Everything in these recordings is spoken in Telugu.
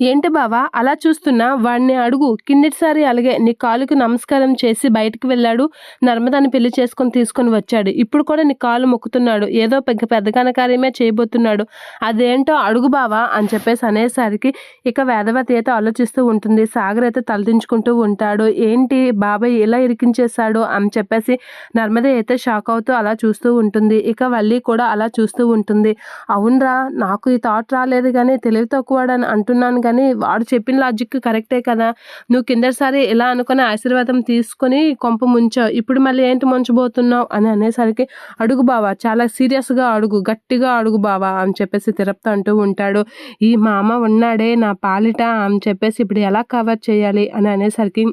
ఏంటి బావా? అలా చూస్తున్నా? వాడిని అడుగు. కిందటిసారి అలాగే నీ కాలుకి నమస్కారం చేసి బయటికి వెళ్ళాడు. నర్మదాన్ని పెళ్ళి చేసుకొని తీసుకొని వచ్చాడు. ఇప్పుడు కూడా నీ కాలు మొక్కుతున్నాడు. ఏదో పెద్ద పెద్దగాన కార్యమే చేయబోతున్నాడు. అదేంటో అడుగు బావా అని చెప్పేసి అనేసరికి ఇక వేదవతి అయితే ఆలోచిస్తూ ఉంటుంది. సాగర్ అయితే తలదించుకుంటూ ఉంటాడు. ఏంటి బాబాయ్ ఇలా ఇరికించేశాడు అని చెప్పేసి నర్మద అయితే షాక్ అవుతూ అలా చూస్తూ ఉంటుంది. ఇక వల్లి కూడా అలా చూస్తూ ఉంటుంది. అవునరా నాకు ఈ థాట్ రాలేదు కానీ తెలివి తక్కువడని అంటున్నాను కానీ వాడు చెప్పిన లాజిక్ కరెక్టే కదా. నువ్వు కిందసారి ఇలా అనుకుని ఆశీర్వాదం తీసుకొని కొంప ముంచావు. ఇప్పుడు మళ్ళీ ఏంటి ముంచబోతున్నావు అని అనేసరికి అడుగు బావా చాలా సీరియస్గా అడుగు గట్టిగా అడుగు బావా అని చెప్పేసి తిరుపతి అంటూ ఉంటాడు. ఈ మామ ఉన్నాడే నా పాలిట అని చెప్పేసి ఇప్పుడు ఎలా కవర్ చేయాలి అని అనేసరికి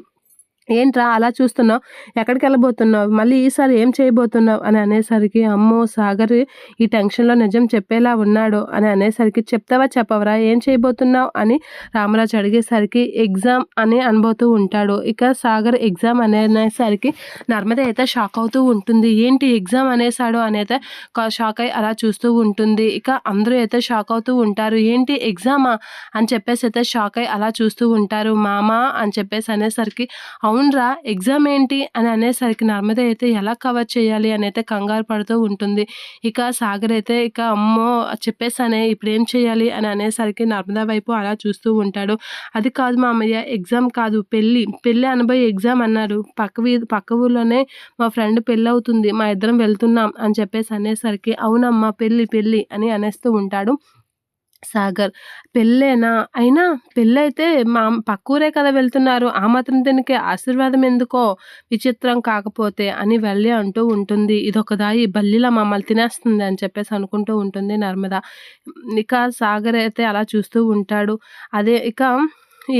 ఏంట్రా అలా చూస్తున్నావు? ఎక్కడికి వెళ్ళబోతున్నావు? మళ్ళీ ఈసారి ఏం చేయబోతున్నావు? అని అనేసరికి అమ్మో సాగర్ ఈ టెన్షన్లో నిజం చెప్పేలా ఉన్నాడు అని అనేసరికి చెప్తావా చెప్పవరా? ఏం చేయబోతున్నావు? అని రామరాజు అడిగేసరికి ఎగ్జామ్ అని అనబోతూ ఉంటాడు. ఇక సాగర్ ఎగ్జామ్ అనేసరికి నర్మద అయితే షాక్ అవుతూ ఉంటుంది. ఏంటి ఎగ్జామ్ అనేసాడు అనేది షాక్ అయి అలా చూస్తూ ఉంటుంది. ఇక అందరూ అయితే షాక్ అవుతూ ఉంటారు. ఏంటి ఎగ్జామా? అని చెప్పేసి అయితే షాక్ అయి అలా చూస్తూ ఉంటారు. మామా? అని చెప్పేసి అనేసరికి అవును అవునరా ఎగ్జామ్ ఏంటి అని అనేసరికి నర్మద అయితే ఎలా కవర్ చేయాలి అని అయితే కంగారు పడుతూ ఉంటుంది. ఇక సాగర్ అయితే ఇక అమ్మో చెప్పేసానే ఇప్పుడు ఏం చేయాలి అని అనేసరికి నర్మదా వైపు అలా చూస్తూ ఉంటాడు. అది కాదు మా అమ్మయ్య ఎగ్జామ్ కాదు పెళ్ళి పెళ్ళి అనబోయే ఎగ్జామ్ అన్నారు. పక్క వీ పక్క ఊర్లోనే మా ఫ్రెండ్ పెళ్ళి అవుతుంది మా ఇద్దరం వెళ్తున్నాం అని చెప్పేసి అనేసరికి అవునమ్మా పెళ్ళి పెళ్ళి అని అనేస్తూ ఉంటాడు. సాగర్. పెళ్ళేనా? అయినా పెళ్ళైతే మా పక్కూరే కదా వెళ్తున్నారు. ఆ మాత్రం దీనికి ఆశీర్వాదం ఎందుకో? విచిత్రం కాకపోతే అని వెళ్ళి అంటూ ఉంటుంది. ఇదొక దాయి బల్లిలా మమ్మల్ని తినేస్తుంది అని చెప్పేసి అనుకుంటూ ఉంటుంది నర్మద. ఇక సాగర్ అయితే అలా చూస్తూ ఉంటాడు. అదే ఇక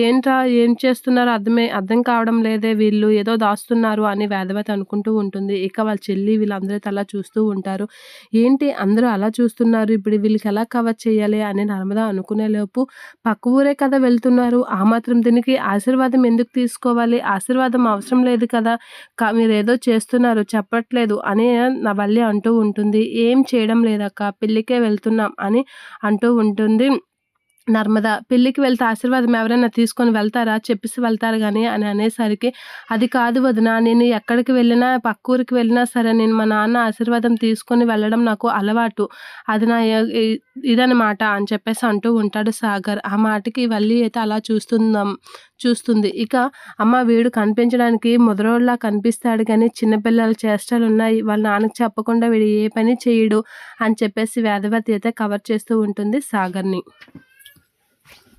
ఏంట్రా ఏం చేస్తున్నారో అర్థమే అర్థం కావడం లేదే వీళ్ళు ఏదో దాస్తున్నారు అని వేదవతి అనుకుంటూ ఉంటుంది. ఇక వాళ్ళ చెల్లి వీళ్ళందరూ అలా చూస్తూ ఉంటారు. ఏంటి అందరూ అలా చూస్తున్నారు? ఇప్పుడు వీళ్ళకి ఎలా కవర్ చేయాలి అని నర్మదా అనుకునే లోపు పక్క ఊరే కదా వెళ్తున్నారు. ఆ మాత్రం దీనికి ఆశీర్వాదం ఎందుకు తీసుకోవాలి? ఆశీర్వాదం అవసరం లేదు కదా? మీరు ఏదో చేస్తున్నారు చెప్పట్లేదు అని నా వల్లి అంటూ ఉంటుంది. ఏం చేయడం లేదక్క పెళ్ళికే వెళ్తున్నాం అని అంటూ ఉంటుంది. నర్మద పెళ్ళికి వెళ్తే ఆశీర్వాదం ఎవరైనా తీసుకొని వెళ్తారా? చెప్పేసి వెళ్తారు కానీ అని అనేసరికి అది కాదు వదిన నేను ఎక్కడికి వెళ్ళినా పక్క ఊరికి వెళ్ళినా సరే నేను మా నాన్న ఆశీర్వాదం తీసుకొని వెళ్ళడం నాకు అలవాటు. అది నా ఇదనమాట అని చెప్పేసి అంటూ ఉంటాడు సాగర్. ఆ మాటకి వల్లి అయితే అలా చూస్తుందాం చూస్తుంది. ఇక అమ్మ వీడు కనిపించడానికి ముదరోళ్ళ కనిపిస్తాడు కానీ చిన్నపిల్లల చేష్టలు ఉన్నాయి. వాళ్ళ నాన్నకి చెప్పకుండా వీడు ఏ పని చేయడు అని చెప్పేసి వేదవతి అయితే కవర్ చేస్తూ ఉంటుంది సాగర్ని.